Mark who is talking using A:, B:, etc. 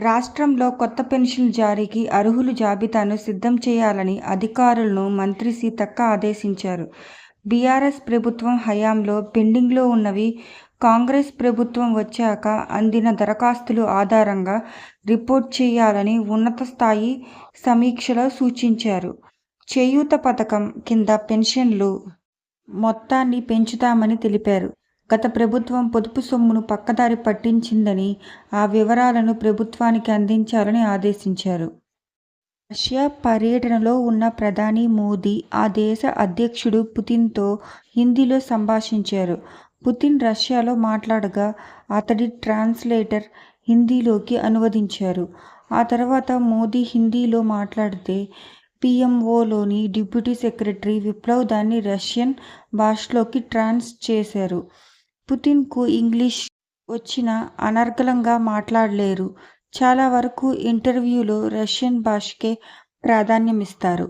A: రాష్ట్రంలో కొత్త పెన్షన్ జారీకి అర్హుల జాబితాను సిద్ధం చేయాలని అధికారులను మంత్రి సీతక్క ఆదేశించారు. బీఆర్ఎస్ ప్రభుత్వం హయాంలో పెండింగ్లో ఉన్నవి కాంగ్రెస్ ప్రభుత్వం వచ్చాక అందిన దరఖాస్తుల ఆధారంగా రిపోర్ట్ చేయాలని ఉన్నత స్థాయి సమీక్షలో సూచించారు. చేయూత పథకం కింద పెన్షన్లు మొత్తాన్ని పెంచుతామని తెలిపారు. గత ప్రభుత్వం పొదుపు సొమ్మును పక్కదారి పట్టించిందని, ఆ వివరాలను ప్రభుత్వానికి అందించాలని ఆదేశించారు. రష్యా పర్యటనలో ఉన్న ప్రధాని మోదీ ఆ దేశ అధ్యక్షుడు పుతిన్తో హిందీలో సంభాషించారు. పుతిన్ రష్యాలో మాట్లాడగా అతడి ట్రాన్స్లేటర్ హిందీలోకి అనువదించారు. ఆ తర్వాత మోదీ హిందీలో మాట్లాడితే పీఎంఓలోని డిప్యూటీ సెక్రటరీ విప్లవ్ దాన్ని రష్యన్ భాషలోకి ట్రాన్స్ చేశారు. పుతిన్కు ఇంగ్లీష్ వచ్చినా అనర్గళంగా మాట్లాడలేరు. చాలా వరకు ఇంటర్వ్యూలో రష్యన్ భాషకే ప్రాధాన్యమిస్తారు.